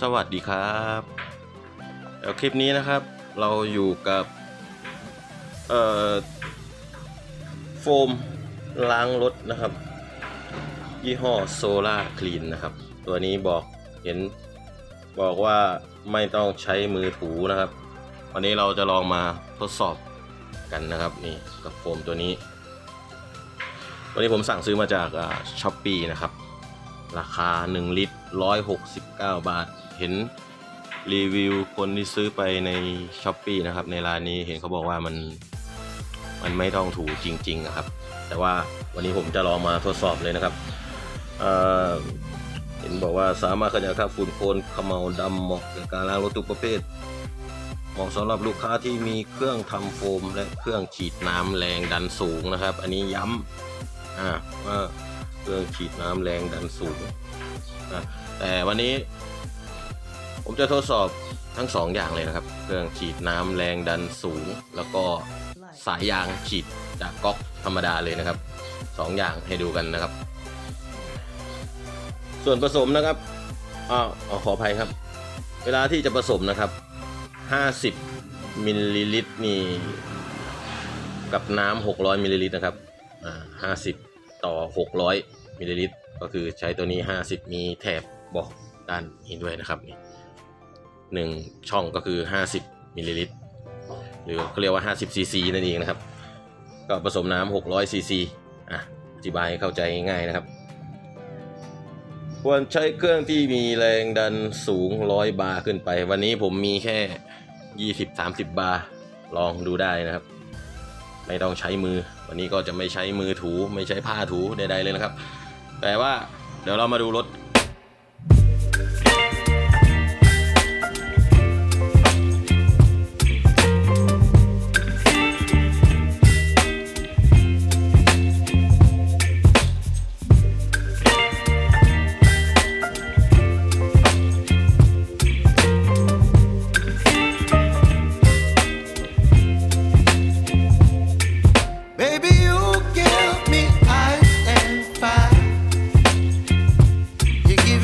สวัสดีครับเดี๋ยวคลิปนี้นะครับ เราอยู่กับเอ่อโฟมล้างรถนะครับ ยี่ห้อโซล่าคลีนนะครับ ตัวนี้บอกเห็นบอกว่าไม่ต้องใช้มือถูนะครับ วันนี้เราจะลองมาทดสอบกันนะครับนี่กับโฟมตัวนี้ วันนี้ผมสั่งซื้อมาจากช้อปปีนะครับ ราคา 1 ลิตร 169 บาท เห็นรีวิวคนที่ซื้อไปในช้อปปีนะครับ ในร้านนี้เห็นเขาบอกว่ามันมันไม่ต้องถูจริง ๆ นะครับ แต่ว่าวันนี้ผมจะลองมาทดสอบเลยนะครับเเห็นบอกว่าสามารถขจัดคราบฝุ่นโคลนขมเหลาดำเหมาะกับการล้างรถทุกประเภทเหมาะสำหรับลูกค้าที่มีเครื่องทำโฟม และเครื่องฉีดน้ำแรงดันสูงนะครับ อันนี้ย้ำอ่าว่าเครื่องฉีดน้ำแรงดันสูงอะแต่วันนี้ ผมจะทดสอบทั้งสองอย่างเลยนะครับ เครื่องฉีดน้ำแรงดันสูง แล้วก็สายยางฉีดจากก๊อกธรรมดาเลยนะครับสองอย่างให้ดูกันนะครับ ส่วนผสมนะครับอ้าวเอขออภัยครับ เวลาที่จะผสมนะครับ 50มิลลิลิตรนี่กับน้ำ600มิลลิลิตรนะครับอ่า50ต่อ 600มิลลิลิตรก็คือใช้ตัวนี้ 50 มีแถบบอกด้านนี้ด้วยนะครับนี่ หนึ่งช่องก็คือ 50มิลลิลิตรหรือเขาเรียกว่า 50ซีซีนั่นเองนะครับ ก็ผสมน้ำ600ซีซีอะอธิบายให้เข้าใจง่ายนะครับ ควรใช้เครื่องที่มีแรงดันสูง 100 บาร์ขึ้นไป วันนี้ผมมีแค่ 20-30 บาร์ลองดูได้นะครับ ไม่ต้องใช้มือ วันนี้ก็จะไม่ใช้มือถูไม่ใช้ผ้าถูใดๆเลยนะครับ แต่ว่าเดี๋ยวเรามาดูรถ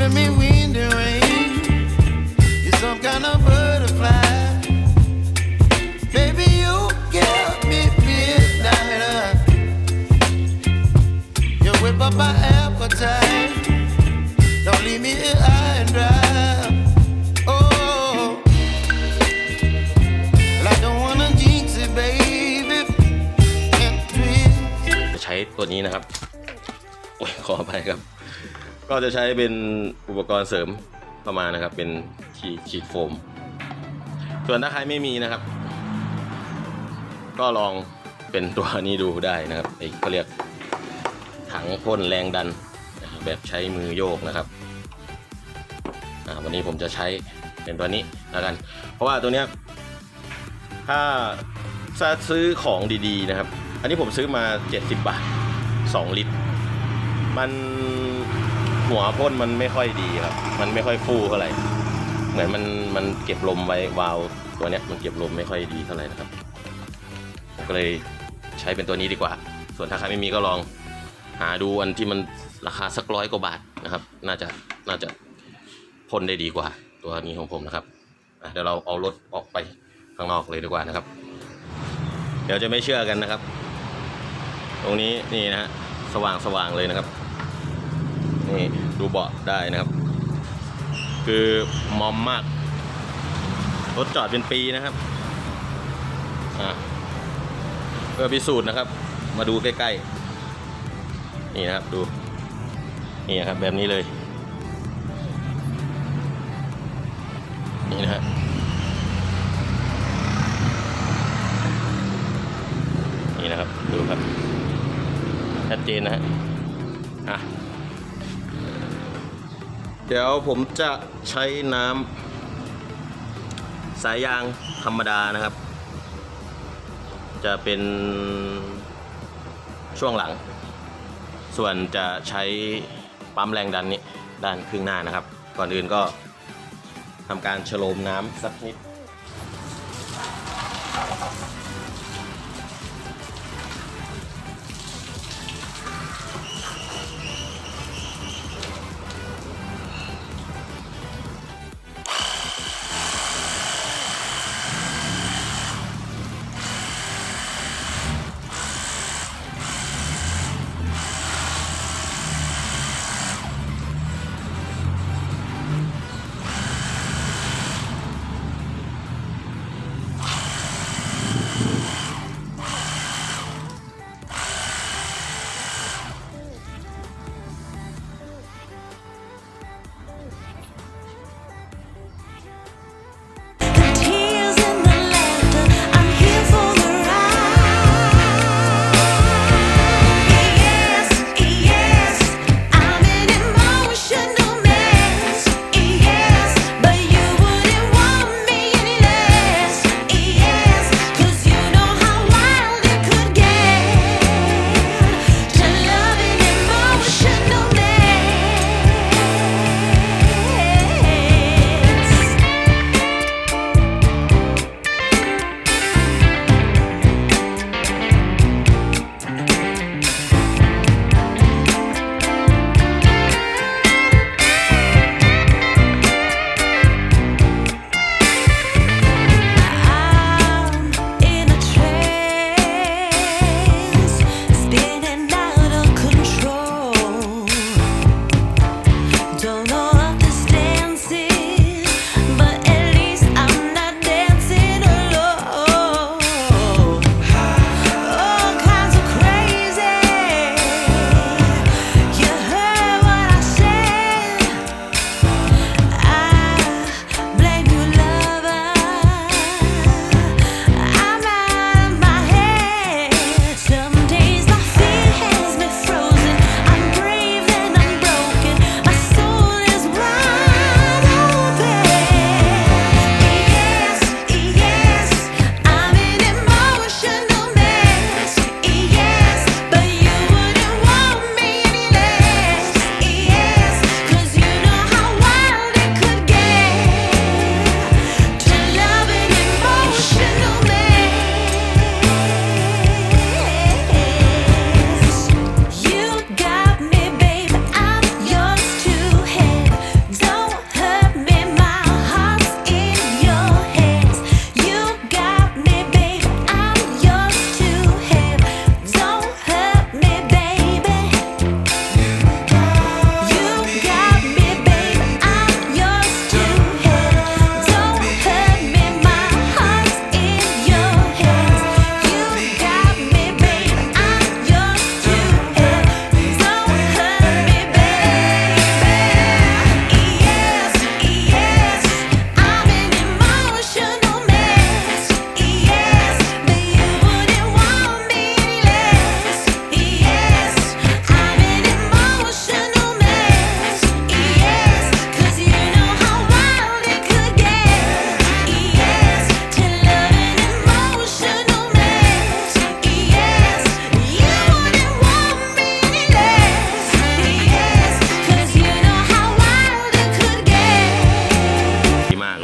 giving me wind and rain. You're some kind of butterfly. Baby, you give me midnight. You whip up my appetite. Don't leave me here high and dry. Baby. ใช้ตัวนี้นะครับ โอ้ยขออภัยครับ ก็จะใช้เป็นอุปกรณ์เสริมเข้ามานะครับ เป็นฉีดฉีดโฟม ส่วนถ้าใครไม่มีนะครับ ก็ลองเป็นตัวนี้ดูได้นะครับไอ้เขาเรียกถังพ่นแรงดันแบบใช้มือโยกนะครับวันนี้ผมจะใช้เป็นตัวนี้แล้วกัน เพราะว่าตัวเนี้ยถ้าถ้าซื้อของดีๆนะครับ อันนี้ผมซื้อมา 70 บาท 2 ลิตร มัน หัวพ่นมันไม่ค่อยดีครับ มันไม่ค่อยฟูเท่าไหร่ เหมือนมันมันเก็บลมไว้วาล์วตัวเนี้ยมันเก็บลมไม่ค่อยดีเท่าไหร่นะครับผมก็เลยใช้เป็นตัวนี้ดีกว่า ส่วนถ้าใครไม่มีก็ลองหาดูอันที่มันราคาสักร้อยกว่าบาทนะครับ น่าจะน่าจะพ่นได้ดีกว่า ตัวนี้ของผมนะครับเดี๋ยวเราเอารถออกไปข้างนอกเลยดีกว่านะครับ เดี๋ยวจะไม่เชื่อกันนะครับ ตรงนี้นี่นะฮะสว่างสว่างเลยนะครับ นี่ดูเบาะได้นะครับ คือมอมมาก รถจอดเป็นปีนะครับเพื่อพิสูจน์นะครับ มาดูใกล้ๆ นี่นะครับดู นี่นะครับแบบนี้เลย นี่นะฮะนี่นะครับดูครับชัดเจนนะฮะ ดี๋ยวผมจะใช้น้ำสายยางธรรมดานะครับ จะเป็นช่วงหลัง ส่วนจะใช้ปั๊มแรงดันนี้ด้านครึ่งหน้านะครับ ก่อนอื่นก็ทำการชโลมน้ำสักนิด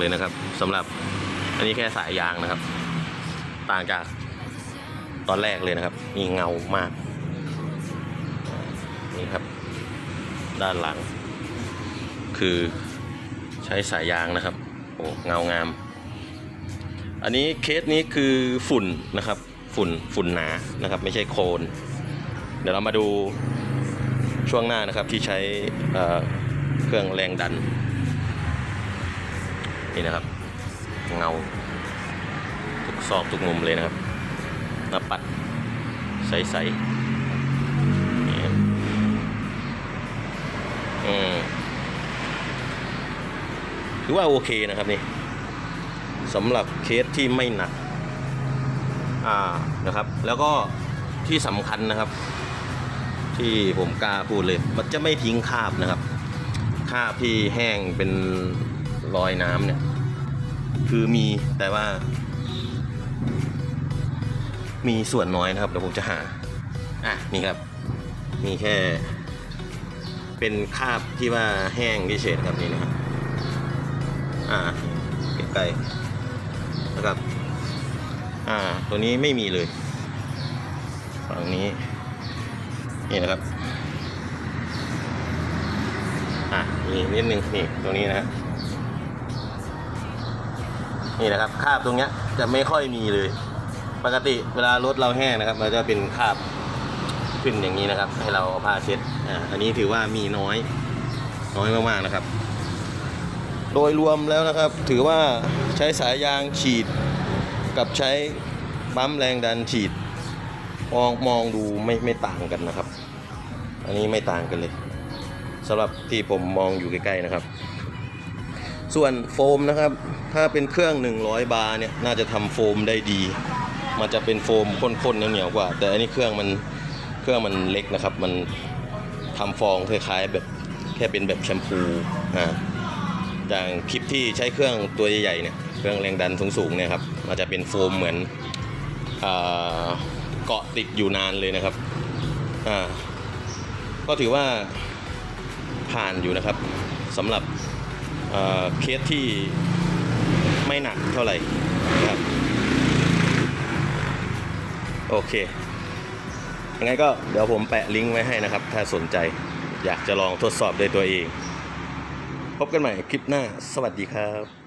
เลยนะครับสำหรับอันนี้แค่สายยางนะครับ ต่างจากตอนแรกเลยนะครับนี่เงามากนี่ครับ ด้านหลัง คือใช้สายยางนะครับโอ้เงางาม อันนี้เคสนี้คือฝุ่นนะครับ ฝุ่นฝุ่นหนานะครับ ไม่ใช่โคลนเดี๋ยวเรามาดูช่วงหน้านะครับที่ใช้เเครื่องแรงดัน นี่นะครับ เงา ทุกซอกทุกมุมเลยนะครับหน้าปัดใสๆนี่อืมถือว่าโอเคนะครับนี่สำหรับเคสที่ไม่หนัก อ่านะครับ แล้วก็ที่สำคัญนะครับ ที่ผมกล้าพูดเลย มันจะไม่ทิ้งคราบนะครับคราบที่แห้งเป็นรอยน้ำเนี่ย คือมีแต่ว่า มีส่วนน้อยนะครับเดี๋ยวผมจะหา อะนี่ครับ มีแค่ เป็นคราบที่ว่าแห้งที่เฉยๆครับนี่นะครับอ่าใกล้ๆนะครับ อ่า ตัวนี้ไม่มีเลยฝั่งนี้ นี่นะครับ อะมีนิดนึงนี่ ตรงนี้นะฮะ นี่นะครับคราบตรงเนี้ยจะไม่ค่อยมีเลย ปกติเวลารถเราแห้งนะครับมันจะเป็นคราบขึ้นอย่างนี้นะครับ ให้เราเอาผ้าเช็ดอ่าอันนี้ถือว่ามีน้อย น้อยมากๆนะครับ โดยรวมแล้วนะครับ ถือว่าใช้สายยางฉีด กับใช้ปั๊มแรงดันฉีดมองมองดูไม่ไม่ต่างกันนะครับ อันนี้ไม่ต่างกันเลยสำหรับที่ผมมองอยู่ใกล้ๆนะครับ ส่วนโฟมนะครับ ถ้าเป็นเครื่อง 100 บาร์เนี่ยน่าจะทำโฟมได้ดี มันจะเป็นโฟมข้นๆเหนียวๆกว่า แต่อันนี้เครื่องมันเครื่องมันเล็กนะครับ มันทำฟองคล้ายๆแบบแค่เป็นแบบแชมพูอ่าอย่างคลิปที่ใช้เครื่องตัวใหญ่ๆเนี่ยเครื่องแรงดันสูงๆเนี่ยครับมันจะเป็นโฟมเหมือนเกาะติดอยู่นานเลยนะครับอ่าก็ถือว่าผ่านอยู่นะครับสำหรับ เคสที่ไม่หนักเท่าไหร่นะครับโอเคยังไงก็เดี๋ยวผมแปะลิงก์ไว้ให้นะครับ ถ้าสนใจอยากจะลองทดสอบด้วยตัวเอง พบกันใหม่คลิปหน้า สวัสดีครับ